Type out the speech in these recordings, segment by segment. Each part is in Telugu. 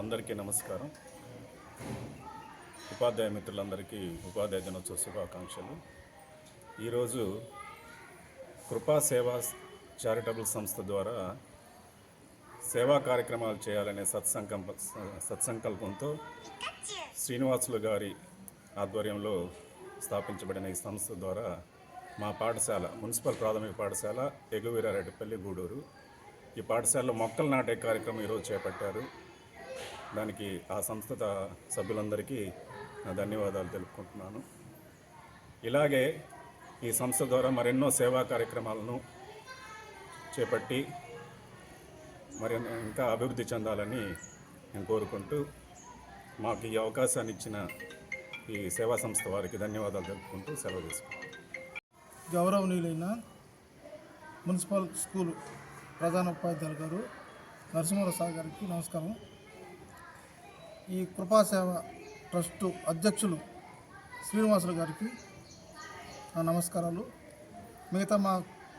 అందరికీ నమస్కారం. ఉపాధ్యాయ మిత్రులందరికీ ఉపాధ్యాయ దినోత్సవ శుభాకాంక్షలు. ఈరోజు కృపా సేవా చారిటబుల్ సంస్థ ద్వారా సేవా కార్యక్రమాలు చేయాలనే సత్సంకల్ప సత్సంకల్పంతో శ్రీనివాసులు గారి ఆధ్వర్యంలో స్థాపించబడిన ఈ సంస్థ ద్వారా మా పాఠశాల మున్సిపల్ ప్రాథమిక పాఠశాల ఎగువీరారెడ్డిపల్లి గూడూరు. ఈ పాఠశాలలో మొక్కలు నాటే కార్యక్రమం ఈరోజు చేపట్టారు. దానికి ఆ సంస్థ సభ్యులందరికీ నా ధన్యవాదాలు తెలుపుకుంటున్నాను. ఇలాగే ఈ సంస్థ ద్వారా మరెన్నో సేవా కార్యక్రమాలను చేపట్టి మరి ఇంకా అభివృద్ధి చెందాలని నేను కోరుకుంటూ మాకు ఈ అవకాశాన్ని ఇచ్చిన ఈ సేవా సంస్థ వారికి ధన్యవాదాలు తెలుపుకుంటూ సెలవు తీసుకుంటాను గౌరవనీయులైన మున్సిపల్ స్కూల్ ప్రధాన ఉపాధ్యాయులు గారు నరసింహరావు సార్ గారికి నమస్కారం. ఈ కృపాసేవ ట్రస్టు అధ్యక్షులు శ్రీనివాసులు గారికి నా నమస్కారాలు. మిగతా మా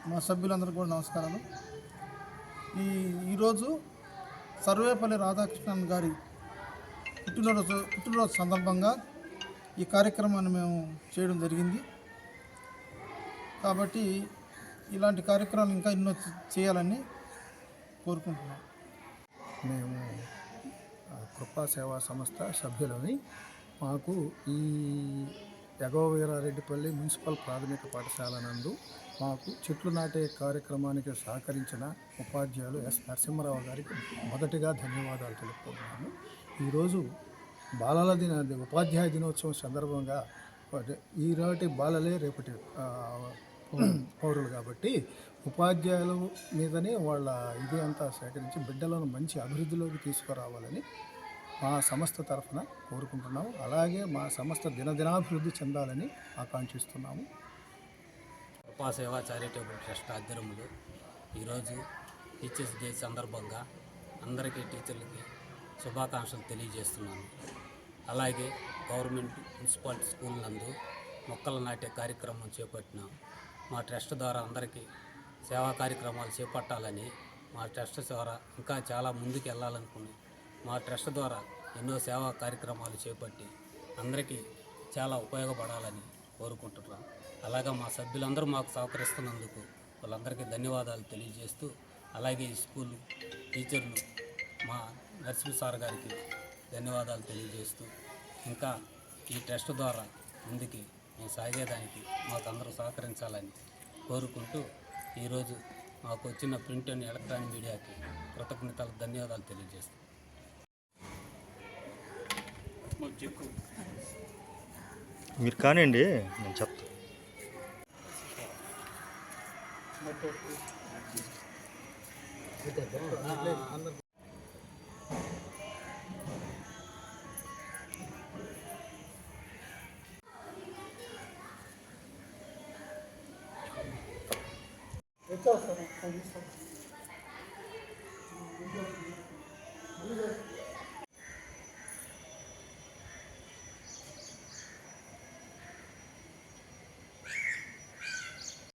మా సభ్యులందరికీ కూడా నమస్కారాలు. ఈ ఈరోజు సర్వేపల్లి రాధాకృష్ణన్ గారి పుట్టినరోజు పుట్టినరోజు సందర్భంగా ఈ కార్యక్రమాన్ని మేము చేయడం జరిగింది. కాబట్టి ఇలాంటి కార్యక్రమాలు ఇంకా ఎన్నో చేయాలని కోరుకుంటున్నాం. మేము కృపా సేవా సంస్థ సభ్యులని మాకు ఈ ఎగవీరారెడ్డిపల్లి మున్సిపల్ ప్రాథమిక పాఠశాల నందు మాకు చెట్లు నాటే కార్యక్రమానికి సహకరించిన ఉపాధ్యాయులు ఎస్ నరసింహరావు గారికి మొదటిగా ధన్యవాదాలు తెలుపుకుంటున్నాను ఈరోజు బాలల దిన ఉపాధ్యాయ దినోత్సవం సందర్భంగా వాటి- ఈనాటి బాలలే రేపటి పౌరులు. కాబట్టి ఉపాధ్యాయుల మీదనే వాళ్ళ ఇది అంతా సేకరించి బిడ్డలను మంచి అభివృద్ధిలోకి తీసుకురావాలని మా సంస్థ తరఫున కోరుకుంటున్నాము. అలాగే మా సంస్థ దినదినాభివృద్ధి చెందాలని ఆకాంక్షిస్తున్నాము. కృపా సేవా చారిటబుల్ ట్రస్ట్ ఆధ్వర్యంలో ఈరోజు టీచర్స్ డే సందర్భంగా అందరికీ టీచర్లకి శుభాకాంక్షలు తెలియజేస్తున్నాను. అలాగే గవర్నమెంట్ మున్సిపాలిటీ స్కూల్ నందు మొక్కలు నాటే కార్యక్రమం చేపట్టినాం మా ట్రస్ట్ ద్వారా అందరికీ సేవా కార్యక్రమాలు చేపట్టాలని మా ట్రస్ట్ ద్వారా ఇంకా చాలా ముందుకు వెళ్ళాలనుకుని మా ట్రస్ట్ ద్వారా ఎన్నో సేవా కార్యక్రమాలు చేపట్టి అందరికీ చాలా ఉపయోగపడాలని కోరుకుంటున్నాం. అలాగే మా సభ్యులందరూ మాకు సహకరిస్తున్నందుకు వాళ్ళందరికీ ధన్యవాదాలు తెలియజేస్తూ అలాగే ఈ స్కూల్ టీచర్లు మా నర్సింహ సార్ గారికి ధన్యవాదాలు తెలియజేస్తూ ఇంకా ఈ ట్రస్ట్ ద్వారా ముందుకి మేము సాగేదానికి మాకు అందరూ సహకరించాలని కోరుకుంటూ ఈరోజు మాకు వచ్చిన ప్రింట్ అండ్ ఎలక్ట్రానిక్ మీడియాకి కృతజ్ఞతలు ధన్యవాదాలు తెలియజేస్తాం. మీరు కానివ్వండి నేను 没做什么，很可惜。